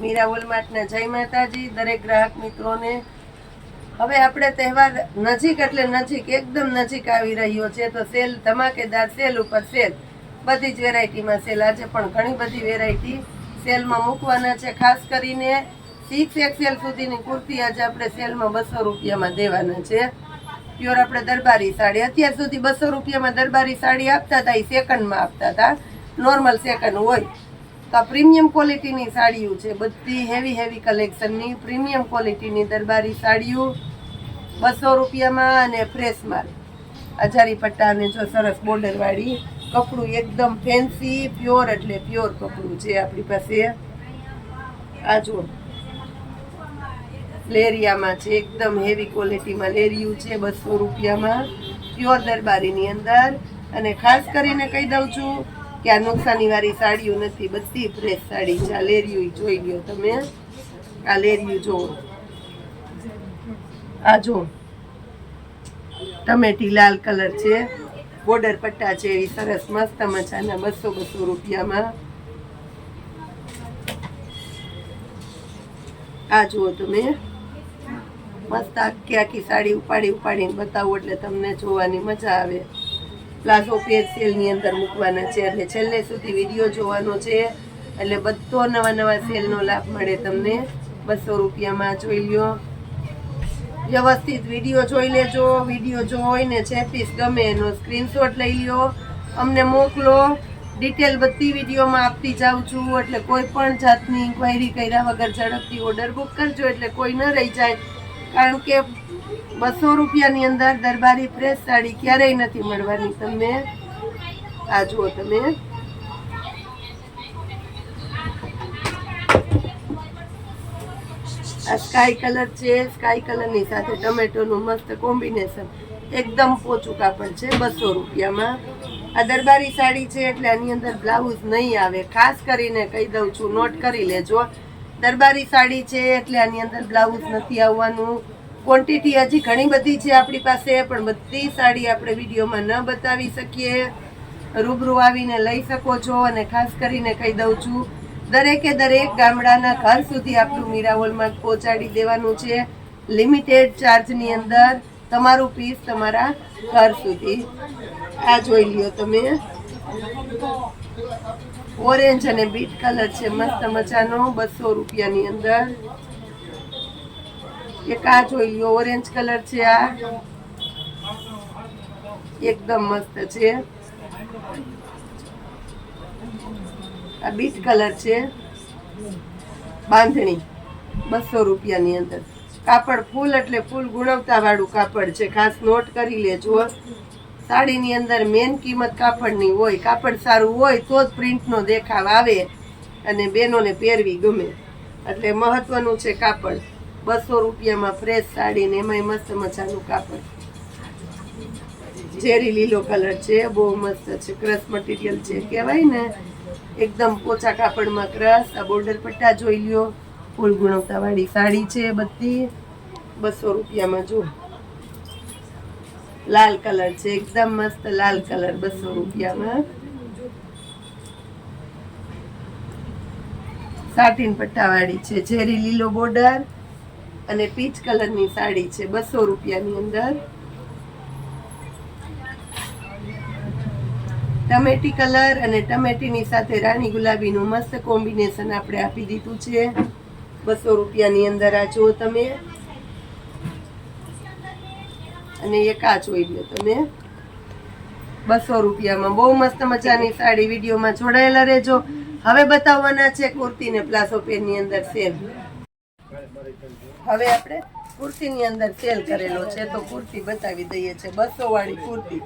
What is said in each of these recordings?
મીરા વોલમાર્ટને જય માતાજી, દરેક ગ્રાહક મિત્રોને. હવે આપણે તહેવાર નજીક એટલે નજીક, એકદમ નજીક આવી રહ્યો છે, તો સેલ, ધમાકેદાર સેલ ઉપર સેલ. બધી જ વેરાયટીમાં સેલ. આજે પણ ઘણી બધી વેરાયટી સેલમાં મૂકવાના છે, ખાસ કરીને સિક્સ એક્સેલ સુધીની કુર્તી આજે આપણે સેલમાં બસો રૂપિયામાં દેવાના છે. પ્યોર આપણે દરબારી સાડી. અત્યાર સુધી બસો રૂપિયામાં દરબારી સાડી આપતા હતા એ સેકન્ડમાં આપતા હતા. નોર્મલ સેકન્ડ હોય. તો આ પ્રીમિયમ ક્વોલિટીની સાડીઓ છે. બધી હેવી હેવી કલેક્શનની પ્રીમિયમ ક્વોલિટીની દરબારી સાડીઓ બસો રૂપિયામાં અને ફ્રેશ માલ અજારી પટ્ટા અને જો સરસ બોર્ડરવાળી કપડું એકદમ ફેન્સી પ્યોર એટલે પ્યોર કપડું છે આપણી પાસે. આ જો લેરિયામાં છે, એકદમ હેવી ક્વોલિટીમાં લેરિયું છે, બસો રૂપિયામાં. પ્યોર દરબારીની અંદર. અને ખાસ કરીને કહી દઉં છું કે આ સાડીઓ નથી, બધી ફ્રેશ સાડી છે. આ લેરિયું જોઈ લ્યો તમે. આ લેરિયું જુઓ આ જો. ટમેટી લાલ કલર છે. બોર્ડર પટ્ટા છે એવી સરસ મસ્ત મજાના બસો બસો રૂપિયામાં. આ જુઓ તમે. મસ્ત આખી આખી સાડી ઉપાડી ઉપાડીને બતાવો એટલે તમને જોવાની મજા આવે. પ્લાઝો પેર અંદર મૂકવાના છે. એટલે છેલ્લે સુધી વીડિયો જોવાનો છે. એટલે બધો નવા નવા સેલનો લાભ મળે તમને. બસો રૂપિયામાં જોઈ લ્યો. વ્યવસ્થિત વીડિયો જોઈ લેજો. વીડિયો જોઈને છે પીસ ગમે એનો સ્ક્રીનશોટ લઈ લ્યો. અમને મોકલો. ડિટેલ બધી વિડીયોમાં આપતી જાઉં છું. એટલે કોઈ પણ જાતની ઇન્ક્વાયરી કર્યા વગર ઝડપથી ઓર્ડર બુક કરજો. એટલે કોઈ ન રહી જાય. કારણ કે બસો રૂપિયાની અંદર દરબારી ફ્રેશ સાડી ક્યારેય નથી મળવાની. તમને આ જુઓ તમે. આ સ્કાય કલર છે. સ્કાય કલરની સાથે ટમેટોનું મસ્ત કોમ્બિનેશન એકદમ પોચું કાપડ છે, બસો રૂપિયામાં. આ દરબારી સાડી છે એટલે આની અંદર બ્લાઉઝ નહીં આવે. ખાસ કરીને કહી દઉં છું નોટ કરી લેજો. દરબારી સાડી છે એટલે આની અંદર બ્લાઉઝ નથી આવવાનું. ક્વોન્ટિટી હજી ઘણી બધી છે આપણી પાસે, પણ બધી સાડી આપણે વિડીયોમાં ન બતાવી શકીએ. રૂબરૂ આવીને લઈ શકો છો અને ખાસ કરીને કહી દઉં છું, દરેકે દરેક ગામડાના ઘર સુધી આપણું મીરાવોલમાં પહોંચાડી દેવાનું છે. લિમિટેડ ચાર્જની અંદર તમારું પીસ તમારા ઘર સુધી. આ જોઈ લ્યો તમે. ઓરેન્જ અને બીટ કલર છે, મસ્ત મજાનો બસો રૂપિયાની અંદર. એક આ જોઈ લ્યો, ઓરેન્જ કલર છે આ. એકદમ મસ્ત છે. આ બીટ કલર છે. બાંધણી, બસો રૂપિયાની અંદર. કાપડ ફૂલ એટલે ફૂલ ગુણવત્તા વાળું કાપડ છે. ખાસ નોટ કરી લેજો સાડીની અંદર મેન કિંમત કાપડની હોય, કાપડ સારું હોય તો જ પ્રિન્ટનો દેખાવ આવે અને બેનોને પહેરવી ગમે. એટલે મહત્વનું છે કાપડ. બસો રૂપિયામાં ફ્રેશ સાડી ને એમાંય મસ્ત મજાનું કાપડ. ઝેરી લીલો કલર છે, બહુ મસ્ત છે ક્રશ મટીરિયલ છે. કહેવાય ને, એકદમ પોચા કાપડમાં ક્રશ આ બોર્ડર પટ્ટા જોઈ લ્યો. ફૂલ ગુણવત્તાવાળી સાડી છે બધી. બસો રૂપિયામાં જો. લાલ કલર છે, એકદમ મસ્ત લાલ કલર બસો રૂપિયામાં. સાટીન પટ્ટાવાળી છે, ઝેરી લીલો બોર્ડર અને પીચ કલરની સાડી છે, બસો રૂપિયાની અંદર. ટમેટી કલર અને ટમેટીની સાથે રાણી ગુલાબીનું મસ્ત કોમ્બિનેશન આપણે આપી દીધું છે. બસો રૂપિયાની અંદર આ જુઓ તમે. અને એક આ જોઈ લો તમે. બસો રૂપિયામાં બહુ મસ્ત મજાની સાડી, વિડીયોમાં જોડાયેલા રહેજો. હવે બતાવવાના છે કુર્તી ને પ્લાઝો પેરની અંદર સેલ હવે આપણે કુર્તીની અંદર સેલ કરેલો છે તો કુર્તી બતાવી દઈએ છે. બસો વાળી કુર્તી.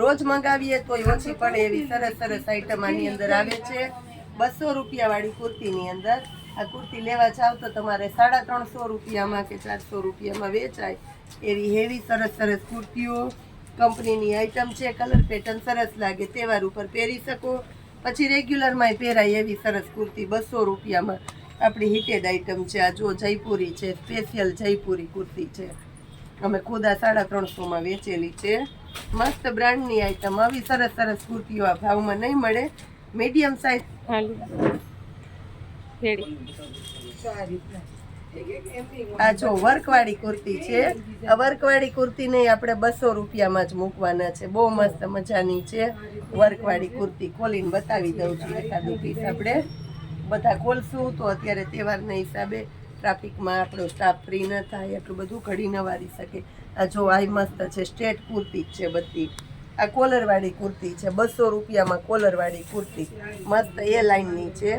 રોજ મંગાવીએ તોય ઓછી પડે એવી સરસ સરસ આઈટમ આની અંદર આવે છે. બસો રૂપિયા વાળી કુર્તીની અંદર. આ કુર્તી લેવા જાવ તો તમારે સાડા ત્રણસો રૂપિયામાં કે ચારસો રૂપિયામાં વેચાય એવી હેવી સરસ સરસ કુર્તીઓ. કંપનીની આઈટમ છે કલર પેટર્ન સરસ લાગે, તહેવાર ઉપર પહેરી શકો. પછી રેગ્યુલરમાં પહેરાય એવી સરસ કુર્તી બસો રૂપિયામાં. આપણી હિટેડ આઈટમ છે. આ જો જયપુરી છે સ્પેશિયલ જયપુરી કુર્તી છે. અમે ખુદા સાડા ત્રણસોમાં વેચેલી છે. મસ્ત બ્રાન્ડની આઈટમ આવી સરસ સરસ કુર્તીઓ આ ભાવમાં નહીં મળે. મીડિયમ સાઇઝ આ જો વર્કવાળી કુર્તી છે. આ વર્કવાળી કુર્તી નહીં આપણે બસો રૂપિયામાં જ મૂકવાના છે. બહુ મસ્ત મજાની છે. વર્કવાળી કુર્તી ખોલીને બતાવી દઉં છું એકાદું પીસ આપણે. બધા ખોલશું તો અત્યારે તહેવારના હિસાબે ટ્રાફિકમાં આપણો સ્ટાફ ફ્રી ન થાય, એટલું બધું ઘડી ન વારી શકે. આ જો આ મસ્ત છે સ્ટેટ કુર્તી જ છે બધી. આ કોલરવાળી કુર્તી છે, બસો રૂપિયામાં કોલરવાળી કુર્તી. મસ્ત એ લાઇનની છે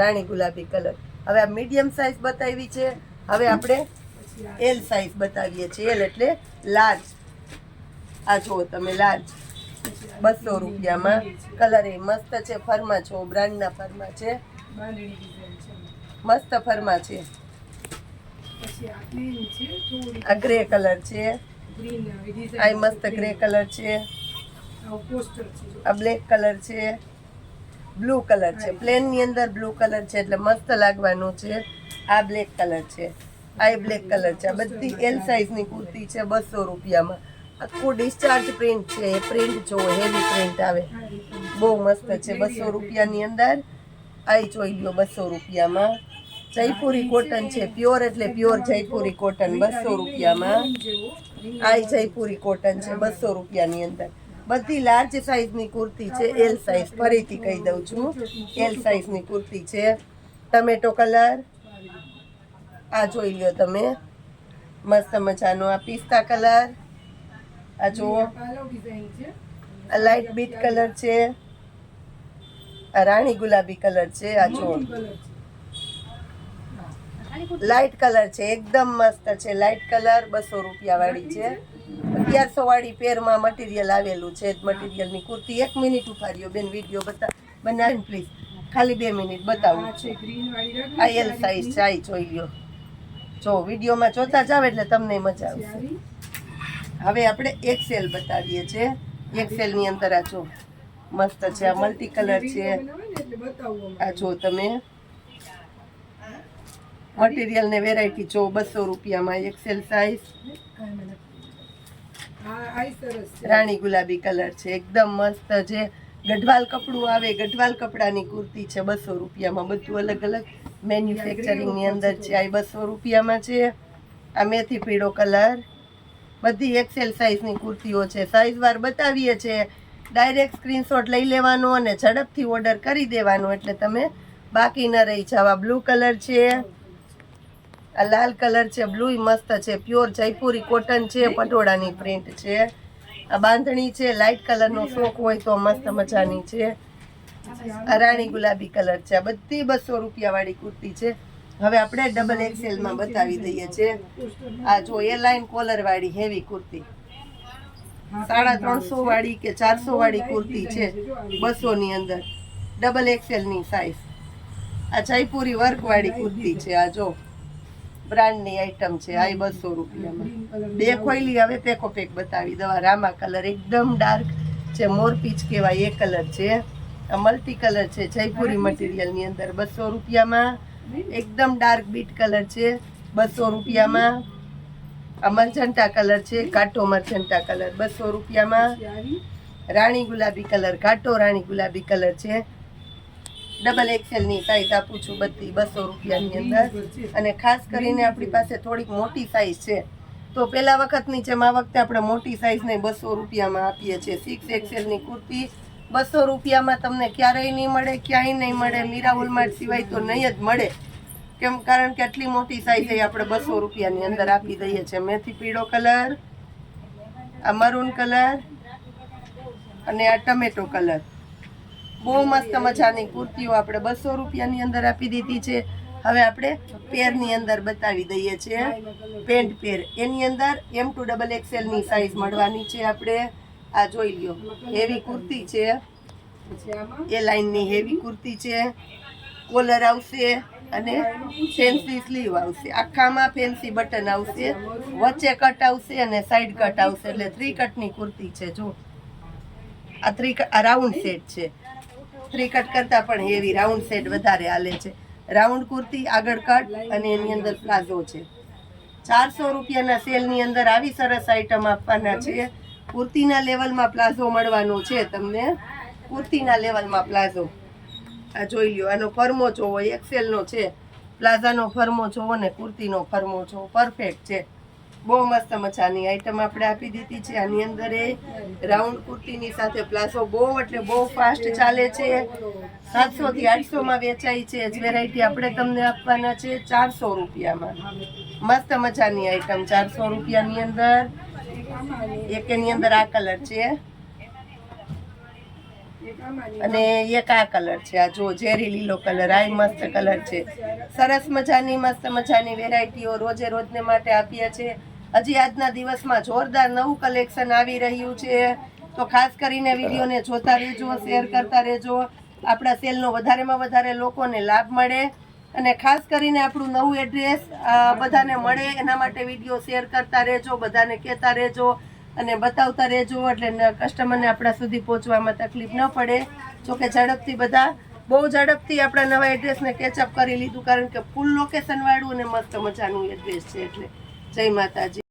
રાણી ગુલાબી કલર. હવે આ મીડિયમ સાઇઝ બતાવી છે, હવે આપણે એલ સાઇઝ બતાવીએ છીએ. એલ એટલે લાર્જ આ જુઓ તમે લાર્જ બસો રૂપિયામાં. કલર એ મસ્ત છે, ફરમાં છો બ્રાન્ડના ફરમાં છે. મસ્ત ફરમા છે. આ ગ્રે કલર છે. આ મસ્ત ગ્રે કલર છે. આ બ્લેક કલર છે. બ્લુ કલર છે. પ્લેનની અંદર બ્લુ કલર છે એટલે મસ્ત લાગવાનું છે. આ બ્લેક કલર છે. આ બ્લેક કલર છે. બધી એલ સાઇઝની કુર્તી છે બસો રૂપિયામાં. આખું ડિસ્ચાર્જ પ્રિન્ટ છે. એ પ્રિન્ટ જો હેવી પ્રિન્ટ આવે. બહુ મસ્ત છે. બસો રૂપિયાની અંદર આઈ જોઈ લો બસો રૂપિયામાં. જયપુરી કોટન છે પ્યોર એટલે પ્યોર જયપુરી કોટન બસો રૂપિયામાં. આ જયપુરી કોટન છે, બસો રૂપિયાની અંદર. બધી લાર્જ સાઈઝની કુર્તી છે એલ સાઈઝ ફરીથી કહી દઉં છું. એલ સાઈઝની કુર્તી છે. ટમેટો કલર આ જોઈ લો તમે. મસ્ત મજાનો આ પિસ્તા કલર આ જુઓ. લાઇટ બીટ કલર છે. રાણી ગુલાબી કલર છે આ જો. લાઇટ કલર છે એકદમ મસ્ત છે. લાઇટ કલર બસો રૂપિયા વાળી છે. અગિયારસો વાળી પેરમાં મટીરિયલ આવેલું છે. મટીરિયલની કુર્તી. એક મિનિટ ઉપાડ્યો બેન વીડિયો બતા બનાવીને પ્લીઝ ખાલી બે મિનિટ બતાવું. છું આ એલ સાઈઝ છે. આ જોઈ લ્યો. જો વિડીયોમાં જોતા જાવ એટલે તમને મજા આવશે. હવે આપણે એક્સેલ બતાવીએ છીએ. એક્સેલની અંદર આ જો. મસ્ત છે, આ મલ્ટી કલર છે. આ જો તમે મટીરિયલ ને વેરાયટી જો બસો રૂપિયામાં એક્સેલ સાઈઝ રાણી ગુલાબી કલર છે, એકદમ મસ્ત છે. ગઢવાલ કપડું આવે, ગઢવાલ કપડાની કુર્તી છે, બસો રૂપિયામાં. બધું અલગ અલગ મેન્યુફેક્ચરિંગની અંદર છે, આ બસો રૂપિયામાં છે. આ મેથી પીળો કલર. બધી એક્સેલ સાઇઝની કુર્તીઓ છે. સાઇઝ વાર બતાવીએ છે. ડાયરેક્ટ સ્ક્રીનશોટ લઈ લેવાનો અને ઝડપથી ઓર્ડર કરી દેવાનો. એટલે તમે બાકી ન રહી. જાવ. આ બ્લુ કલર છે. આ લાલ કલર છે. બ્લુ મસ્ત છે. પ્યોર જયપુરી કોટન છે. પટોળાની પ્રિન્ટ છે. આ બાંધણી છે. લાઇટ કલરનો શોખ હોય તો મસ્ત મજાની છે. આ રાણી ગુલાબી કલર છે. આ બધી બસો રૂપિયાવાળી કુર્તી છે. હવે આપણે ડબલ એક્સેલમાં બતાવી દઈએ છીએ. આ જો એ લાઇન કોલરવાળી હેવી કુર્તી. સાડા ત્રણસો વાળી કે ચારસો વાળી કુર્તી છે બસો ની અંદર ડબલ એક્સેલની સાઈઝ આ જયપુરી વર્ક વાળી કુર્તી છે, આ જો બ્રાન્ડની આઈટમ છે, આ બસો રૂપિયામાં. બે ખોઈલી હવે પેકો પેક બતાવી દવા. રામા કલર એકદમ ડાર્ક છે મોરપીચ કહેવાય એ કલર છે. આ મલ્ટી કલર છે, જયપુરી મટીરિયલની અંદર બસો રૂપિયામાં. એકદમ ડાર્ક બીટ કલર છે, બસો રૂપિયામાં. આ મરજન્ટા કલર છે, કાટો મરજન્ટા કલર. બસો રૂપિયામાં રાણી ગુલાબી કલર કાટો રાણી ગુલાબી કલર છે. ડબલ એક્સેલની સાઈઝ આપું છું બધી બસો રૂપિયાની અંદર. અને ખાસ કરીને આપણી પાસે થોડીક મોટી સાઈઝ છે. તો પેલા વખતની જેમ આ વખતે આપણે મોટી સાઈઝને બસો રૂપિયામાં આપીએ છીએ. સિક્સ એક્સેલની કુર્તી બસો રૂપિયામાં તમને ક્યારેય નહીં મળે, ક્યાંય નહીં મળે. મીરા હોલમાર્ટ સિવાય તો નહીં જ મળે. કેમ કારણ કે આટલી મોટી સાઈઝ આપણે બસો રૂપિયાની અંદર આપી દઈએ છીએ. મેથી પીળો કલર આ મરૂન કલર અને આ ટમેટો કલર બહુ મસ્ત મજાની કુર્તીઓ આપણે બસો રૂપિયાની અંદર આપી દીધી છે. હવે આપણે પેરની અંદર બતાવી દઈએ છીએ. પેન્ટ પેર એની અંદર એમ ટુ ડબલ એક્સેલની સાઈઝ મળવાની છે આપણે. આ જોઈ લ્યો. હેવી કુર્તી છે. એ લાઈનની હેવી કુર્તી છે. કોલર આવશે. અને ફેન્સી સ્લીવ આવશે. આખામાં ફેન્સી બટન આવશે. વચ્ચે કટ આવશે અને સાઈડ કટ આવશે. એટલે થ્રી કટની કુર્તી છે, જો. આ થ્રી આ રાઉન્ડ સેટ છે. થ્રી કટ કરતાં પણ હેવી રાઉન્ડ સેટ વધારે હાલે છે. રાઉન્ડ કુર્તી આગળ કટ અને એની અંદર પ્લાઝો છે. ચારસો રૂપિયાના સેલની અંદર આવી સરસ આઈટમ આપવાના છે. કુર્તીના લેવલમાં પ્લાઝો મળવાનો છે તમને. કુર્તીના લેવલમાં પ્લાઝો. આ જોઈ લ્યો, આનો ફરમો જોવો એક્સેલનો છે પ્લાઝાનો ફરમો જોવો ને કુર્તીનો ફરમો જોવો પરફેક્ટ છે. બહુ મસ્ત મજાની આઈટમ આપણે આપી દીધી છે. આની અંદર એ રાઉન્ડ કુર્તીની સાથે પ્લાઝો બહુ એટલે બહુ ફાસ્ટ ચાલે છે. સાતસો થી આઠસો વેચાય છે. જ વેરાયટી આપણે તમને આપવાના છે ચારસો રૂપિયામાં. મસ્ત મજાની આઈટમ ચારસો રૂપિયાની અંદર. એક એની અંદર આ કલર છે. અને એક આ કલર છે? આ જો, ઝેરી લીલો કલર, આ મસ્ત કલર છે. સરસ મજાની, મસ્ત મજાની વેરાયટીઓ રોજે રોજને માટે આપીએ છે હજી આજના દિવસમાં જોરદાર નવું કલેક્શન આવી રહ્યું છે. તો ખાસ કરીને વિડીયોને જોતા રહેજો, શેર કરતા રહેજો. આપણા સેલનો વધારેમાં વધારે લોકોને લાભ મળે. અને ખાસ કરીને આપણું નવું એડ્રેસ બધાને મળે. એના માટે વીડિયો શેર કરતા રહેજો, બધાને કહેતા રહેજો. અને બતાવતા રહેજો એટલે કસ્ટમરને આપણા સુધી પહોંચવામાં તકલીફ ન પડે. જોકે ઝડપથી બધા, બહુ ઝડપથી આપણા નવા એડ્રેસને કેચઅપ કરી લીધું, કારણ કે ફૂલ લોકેશન વાળું અને મસ્ત મજાનું એડ્રેસ છે એટલે. જય માતાજી.